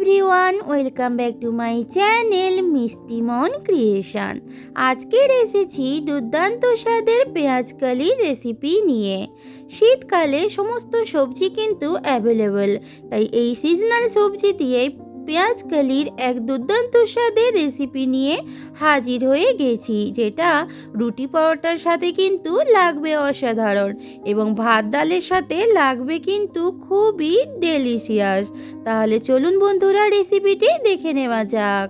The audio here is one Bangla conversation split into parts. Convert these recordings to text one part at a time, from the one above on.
Everyone welcome back to my channel Mishti Mon creation আজকের এসেছি দুর্দান্ত স্বাদের পেঁয়াজ কালির রেসিপি নিয়ে। শীতকালে সমস্ত সবজি কিন্তু অ্যাভেলেবল তাই এই সিজনাল সবজি দিয়ে পেঁয়াজ কালির এক দুর্দান্ত স্বাদের রেসিপি নিয়ে হাজির হয়ে গেছি, যেটা রুটি পরোটার সাথে কিন্তু লাগবে অসাধারণ এবং ভাত ডালের সাথে লাগবে কিন্তু খুবই ডেলিশিয়াস তাহলে চলুন বন্ধুরা রেসিপিটি দেখে নেওয়া যাক।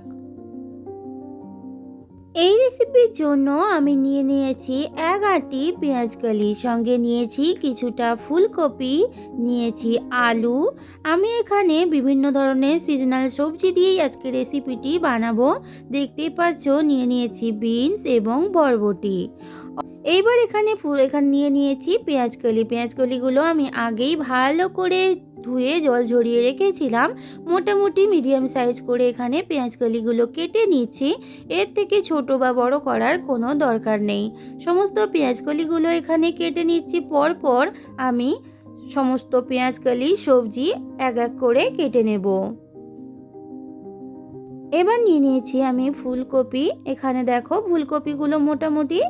এই রেসিপির জন্য আমি নিয়ে নিয়েছি এক আটি পেঁয়াজ কালি সঙ্গে নিয়েছি কিছুটা ফুলকপি, নিয়েছি আলু। আমি এখানে বিভিন্ন ধরনের সিজনাল সবজি দিয়েই আজকে রেসিপিটি বানাবো। দেখতে পাচ্ছ, নিয়ে নিয়েছি বিনস এবং বরবটি। এইবার এখানে ফুল, এখানে নিয়ে নিয়েছি পেঁয়াজ কলি। পেঁয়াজ কলিগুলো আমি আগেই ভালো করে ধুয়ে জল ঝরিয়ে রেখেছিলাম। মোটামুটি মিডিয়াম সাইজ করে এখানে পেঁয়াজ কলিগুলো কেটে নিচ্ছি। এর থেকে ছোট বা বড় করার কোনো দরকার নেই। সমস্ত পেঁয়াজ কলিগুলো এখানে কেটে নিচ্ছি। পর পর আমি সমস্ত পেঁয়াজ কলি সবজি এক এক করে কেটে নেব। এবার নিয়ে নিয়েছি আমি ফুলকপি। এখানে দেখো ফুলকপিগুলো মোটামুটি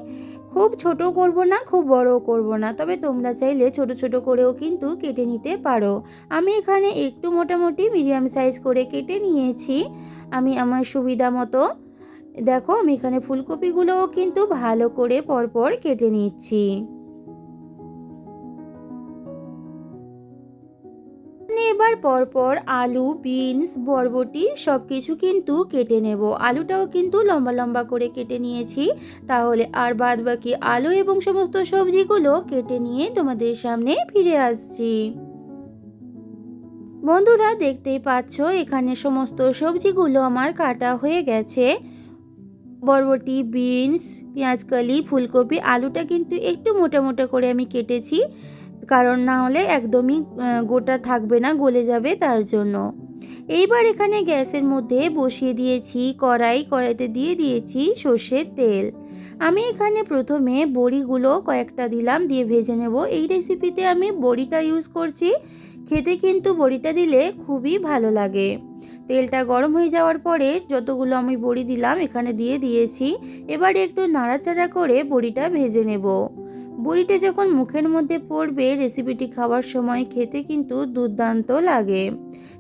খুব ছোট করব না, খুব বড় করব না। তবে তোমরা চাইলে ছোট ছোট করেও কিন্তু কেটে নিতে পারো। আমি এখানে একটু মোটামুটি মিডিয়াম সাইজ করে কেটে নিয়েছি, আমি আমার সুবিধা মতো। দেখো, আমি এখানে ফুলকপিগুলোও কিন্তু ভালো করে পরপর কেটে নিচ্ছি। এবার পরপর আলু, বিনস, বরবটি সব কিছু কিন্তু কেটে নেব। আলুটাও কিন্তু লম্বা লম্বা করে কেটে নিয়েছি। তাহলে আর বাদ বাকি আলু এবং সমস্ত সবজিগুলো কেটে নিয়ে তোমাদের সামনে ফিরে আসছি। বন্ধুরা, দেখতেই পাচ্ছ, এখানে সমস্ত সবজিগুলো আমার কাটা হয়ে গেছে। বরবটি, বিনস, পেঁয়াজকালি, ফুলকপি, আলুটা কিন্তু একটু মোটা মোটা করে আমি কেটেছি। কারণ না হলে একদমই গোটা থাকবে না, গলে যাবে তার জন্য। এইবার এখানে গ্যাসের মধ্যে বসিয়ে দিয়েছি কড়াই, কড়াইতে দিয়ে দিয়েছি সর্ষের তেল। আমি এখানে প্রথমে বড়িগুলো কয়েকটা দিলাম, দিয়ে ভেজে নেব। এই রেসিপিতে আমি বড়িটা ইউজ করছি। খেতে কিন্তু বড়িটা দিলে খুবই ভালো লাগে। তেলটা গরম হয়ে যাওয়ার পরে যতগুলো আমি বড়ি দিলাম, এখানে দিয়ে দিয়েছি। এবার একটু নাড়াচাড়া করে বড়িটা ভেজে নেব। বড়িটা যখন মুখের মধ্যে পড়বে, রেসিপিটি খাওয়ার সময় খেতে কিন্তু দুর্দান্ত লাগে।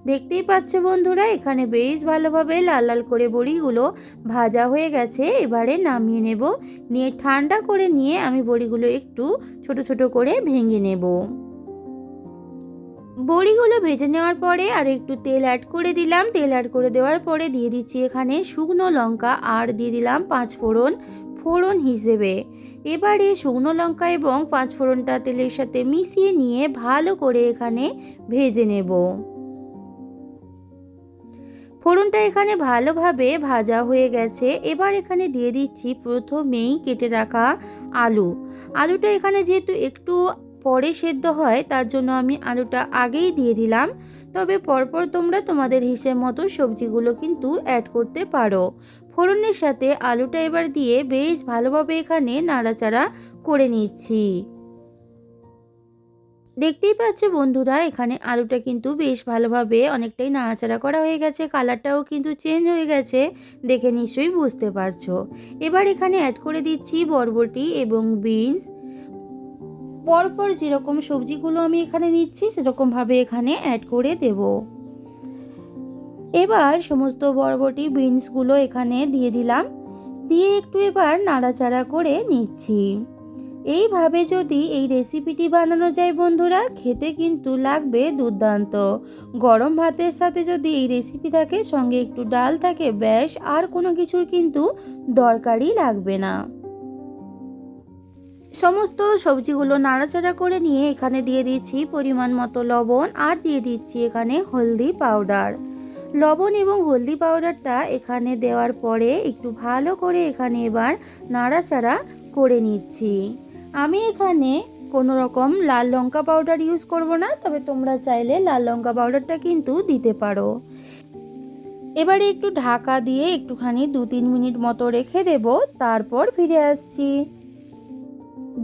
দেখতেই পাচ্ছ বন্ধুরা, এখানে বেশ ভালোভাবে লাল লাল করে বড়িগুলো ভাজা হয়ে গেছে। এবারে নামিয়ে নেব। নিয়ে ঠান্ডা করে নিয়ে আমি বড়িগুলো একটু ছোট ছোট করে ভেঙে নেব। বড়িগুলো ভেজে নেওয়ার পরে আর একটু তেল অ্যাড করে দিলাম। তেল অ্যাড করে দেওয়ার পরে দিয়ে দিচ্ছি এখানে শুকনো লঙ্কা, আর দিয়ে দিলাম পাঁচ ফোড়ন ফোড়ন হিসেবে। এবারে শুকনো লঙ্কা এবং পাঁচ ফোড়নটা তেলের সাথে মিশিয়ে নিয়ে ভালো করে এখানে ভেজে নেব। ফোড়নটা এখানে ভালোভাবে ভাজা হয়ে গেছে। এবার এখানে দিয়ে দিচ্ছি প্রথমেই কেটে রাখা আলু। আলুটা এখানে যেহেতু একটু পরে সেদ্ধ হয়, তার জন্য আমি আলুটা আগেই দিয়ে দিলাম। তবে পরপর তোমরা তোমাদের হিসেব মতো সবজিগুলো কিন্তু অ্যাড করতে পারো। ফোড়নের সাথে আলুটা এবার দিয়ে বেশ ভালোভাবে এখানে নাড়াচাড়া করে নিচ্ছি। দেখতেই পাচ্ছে বন্ধুরা, এখানে আলুটা কিন্তু বেশ ভালোভাবে অনেকটাই নাড়াচাড়া করা হয়ে গেছে, কালারটাও কিন্তু চেঞ্জ হয়ে গেছে, দেখে নিশ্চয়ই বুঝতে পারছ। এবার এখানে অ্যাড করে দিচ্ছি বরবটি এবং বিনস। পরপর যেরকম সবজিগুলো আমি এখানে নিচ্ছি, সেরকমভাবে এখানে অ্যাড করে দেব। এবার সমস্ত বরবটি, বিনসগুলো এখানে দিয়ে দিলাম। দিয়ে একটু এবার নাড়াচাড়া করে নিচ্ছি। এইভাবে যদি এই রেসিপিটি বানানো যায় বন্ধুরা, খেতে কিন্তু লাগবে দুর্দান্ত। গরম ভাতের সাথে যদি এই রেসিপি থাকে, সঙ্গে একটু ডাল থাকে, ব্যাস, আর কোনো কিছুর কিন্তু দরকারই লাগবে না। সমস্ত সবজিগুলো নাড়াচাড়া করে নিয়ে এখানে দিয়ে দিচ্ছি পরিমাণ মতো লবণ, আর দিয়ে দিচ্ছি এখানে হলদি পাউডার। লবণ এবং হলদি পাউডারটা এখানে দেওয়ার পরে একটু ভালো করে এখানে এবার নাড়াচাড়া করে নিচ্ছি। আমি এখানে কোনো রকম লাল লঙ্কা পাউডার ইউজ করব না, তবে তোমরা চাইলে লাল লঙ্কা পাউডারটা কিন্তু দিতে পারো। এবারে একটু ঢাকা দিয়ে একটুখানি দু তিন মিনিট মতো রেখে দেব, তারপর ফিরে আসছি।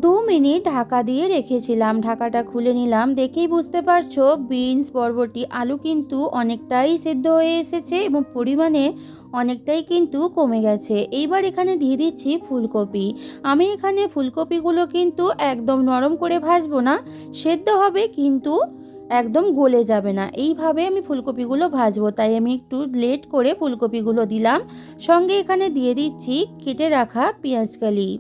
দু মিনিট ঢাকা দিয়ে রেখেছিলাম। ঢাকাটা খুলে নিলাম। দেখেই বুঝতে পারছ, বিনস, বরবটি, আলু কিন্তু অনেকটাই সেদ্ধ হয়ে এসেছে এবং পরিমাণে অনেকটাই কিন্তু কমে গেছে। এইবার এখানে দিয়ে দিচ্ছি ফুলকপি। আমি এখানে ফুলকপিগুলো কিন্তু একদম নরম করে ভাজবো না, সেদ্ধ হবে কিন্তু একদম গলে যাবে না। এইভাবে আমি ফুলকপিগুলো ভাজবো, তাই আমি একটু লেট করে ফুলকপিগুলো দিলাম। সঙ্গে এখানে দিয়ে দিচ্ছি কেটে রাখা পেঁয়াজকালি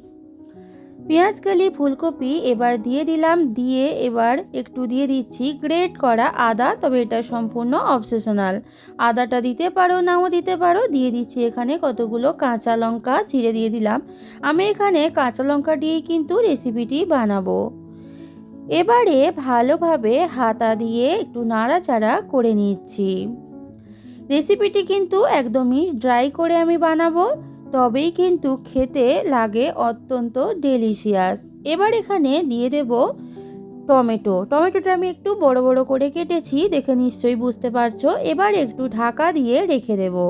পেঁয়াজকালি ফুলকপি এবার দিয়ে দিলাম, দিয়ে এবার একটু দিয়ে দিচ্ছি গ্রেট করা আদা, তবে এটা সম্পূর্ণ অবসেশনাল আদাটা দিতে পারো, নাও দিতে পারো, দিয়ে দিচ্ছি এখানে কতগুলো কাঁচা লঙ্কা চিড়ে দিয়ে দিলাম। আমি এখানে কাঁচা লঙ্কা দিয়েই কিন্তু রেসিপিটি বানাবো। এবারে ভালোভাবে হাতা দিয়ে একটু নাড়াচাড়া করে নিচ্ছি। রেসিপিটি কিন্তু একদমই ড্রাই করে আমি বানাবো। তবেই কিন্তু খেতে লাগে অত্যন্ত ডেলিশিয়াস এবার এখানে দিয়ে দেব টমেটো। টমেটোটা আমি একটু বড় বড় করে কেটেছি, দেখে নিশ্চয়ই বুঝতে পারছ। এবার একটু ঢাকা দিয়ে রেখে দেবো।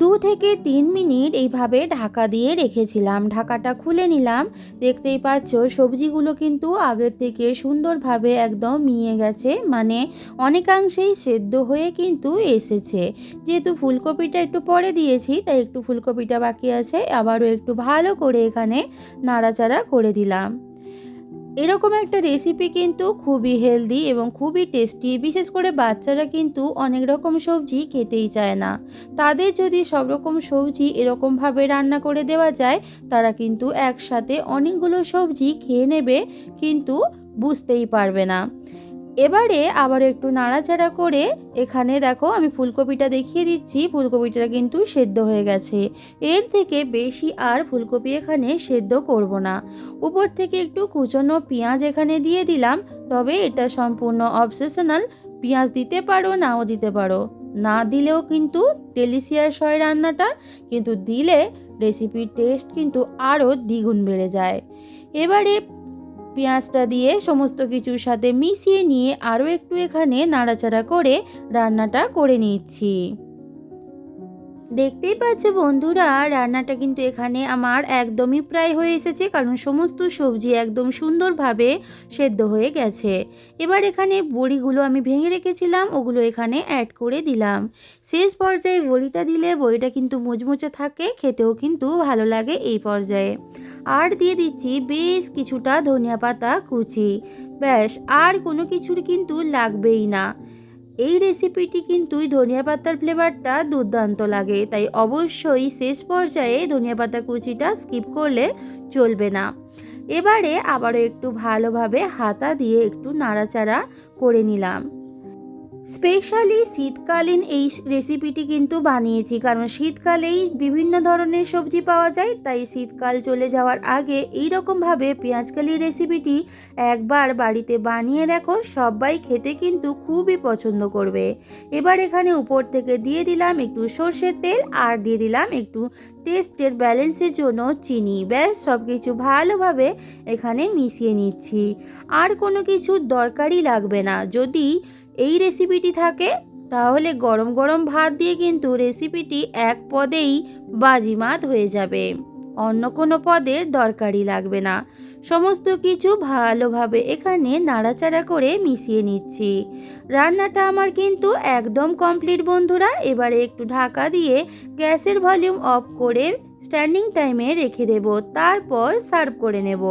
দু থেকে তিন মিনিট এইভাবে ঢাকা দিয়ে রেখেছিলাম। ঢাকাটা খুলে নিলাম। দেখতেই পাচ্ছ, সবজিগুলো কিন্তু আগের থেকে সুন্দরভাবে একদম মিয়ে গেছে। মানে অনেকাংশেই সেদ্ধ হয়ে কিন্তু এসেছে। যেহেতু ফুলকপিটা একটু পরে দিয়েছি, তাই একটু ফুলকপিটা বাকি আছে। আবারও একটু ভালো করে এখানে নাড়াচাড়া করে দিলাম। এরকম একটা রেসিপি কিন্তু খুবই হেলদি এবং খুবই টেস্টি বিশেষ করে বাচ্চারা কিন্তু অনেক রকম সবজি খেতেই চায় না। তাদের যদি সব রকম সবজি এরকমভাবে রান্না করে দেওয়া যায়, তারা কিন্তু একসাথে অনেকগুলো সবজি খেয়ে নেবে, কিন্তু বুঝতেই পারবে না। এবারে আবার একটু নাড়াচাড়া করে এখানে দেখো আমি ফুলকপিটা দেখিয়ে দিচ্ছি, ফুলকপিটা কিন্তু সেদ্ধ হয়ে গেছে। এর থেকে বেশি আর ফুলকপি এখানে সেদ্ধ করব না। উপর থেকে একটু কুচনো পেঁয়াজ এখানে দিয়ে দিলাম, তবে এটা সম্পূর্ণ অবসেশনাল পেঁয়াজ দিতে পারো, নাও দিতে পারো। না দিলেও কিন্তু ডেলিশিয়াস হয় রান্নাটা, কিন্তু দিলে রেসিপির টেস্ট কিন্তু আরও দ্বিগুণ বেড়ে যায়। এবারে পেঁয়াজটা দিয়ে সমস্ত কিছুর সাথে মিশিয়ে নিয়ে আরও একটু এখানে নাড়াচাড়া করে রান্নাটা করে নিচ্ছি। দেখতেই পাচ্ছ বন্ধুরা, রান্নাটা কিন্তু এখানে আমার একদমই প্রায় হয়ে এসেছে, কারণ সমস্ত সবজি একদম সুন্দরভাবে সেদ্ধ হয়ে গেছে। এবার এখানে বড়িগুলো আমি ভেঙে রেখেছিলাম, ওগুলো এখানে অ্যাড করে দিলাম। শেষ পর্যায়ে বড়িটা দিলে বড়িটা কিন্তু মুচমুচে থাকে, খেতেও কিন্তু ভালো লাগে এই পর্যায়ে। আর দিয়ে দিচ্ছি বেশ কিছুটা ধনিয়া পাতা কুচি। ব্যাস, আর কোনো কিছুর কিন্তু লাগবেই না। এই রেসিপিটি কিন্তু ধনিয়া পাতার ফ্লেভারটা দুর্দান্ত লাগে, তাই অবশ্যই শেষ পর্যায়ে ধনিয়া পাতা কুচিটা স্কিপ করলে চলবে না। এবারে আবারও একটু ভালোভাবে হাতা দিয়ে একটু নাড়াচাড়া করে নিলাম। স্পেশালি শীতকালীন এই রেসিপিটি কিন্তু বানিয়েছি, কারণ শীতকালেই বিভিন্ন ধরনের সবজি পাওয়া যায়, তাই শীতকাল চলে যাওয়ার আগে এই রকমভাবে পেঁয়াজকালি রেসিপিটি একবার বাড়িতে বানিয়ে দেখো, সবাই খেতে কিন্তু খুবই পছন্দ করবে। এবার এখানে উপর থেকে দিয়ে দিলাম একটু সর্ষের তেল আর দিয়ে দিলাম একটু টেস্টের ব্যালেন্সের জন্য চিনি। ব্যাস সব কিছু ভালোভাবে এখানে মিশিয়ে নিচ্ছি। আর কোনো কিছুর দরকারই লাগবে না। যদি এই রেসিপিটি থাকে, তাহলে গরম গরম ভাত দিয়ে কিন্তু রেসিপিটি এক পদেই বাজিমাত হয়ে যাবে। অন্য কোনো পদের দরকারই লাগবে না। সমস্ত কিছু ভালোভাবে এখানে নাড়াচাড়া করে মিশিয়ে নিচ্ছি। রান্নাটা আমার কিন্তু একদম কমপ্লিট বন্ধুরা। এবারে একটু ঢাকা দিয়ে গ্যাসের ভলিউম অফ করে স্ট্যান্ডিং টাইমে রেখে দেব। তারপর সার্ভ করে নেব।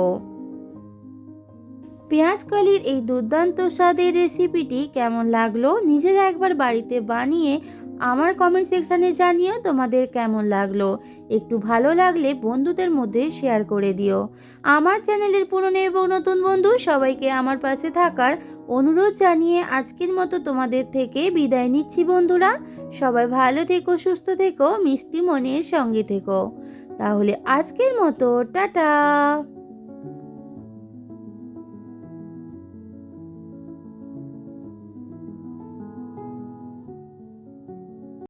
পেঁয়াজ কালির এই দুর্দান্ত স্বাদের রেসিপিটি কেমন লাগল নিজেরা একবার বাড়িতে বানিয়ে আমার কমেন্ট সেকশানে জানিও তোমাদের কেমন লাগল। একটু ভালো লাগলে বন্ধুদের মধ্যে শেয়ার করে দিও। আমার চ্যানেলের পুরনো এবং নতুন বন্ধু সবাইকে আমার পাশে থাকার অনুরোধ জানিয়ে আজকের মতো তোমাদের থেকে বিদায় নিচ্ছি বন্ধুরা। সবাই ভালো থেকো, সুস্থ থেকো, মিষ্টি মনের সঙ্গে থেকো। তাহলে আজকের মতো, টাটা!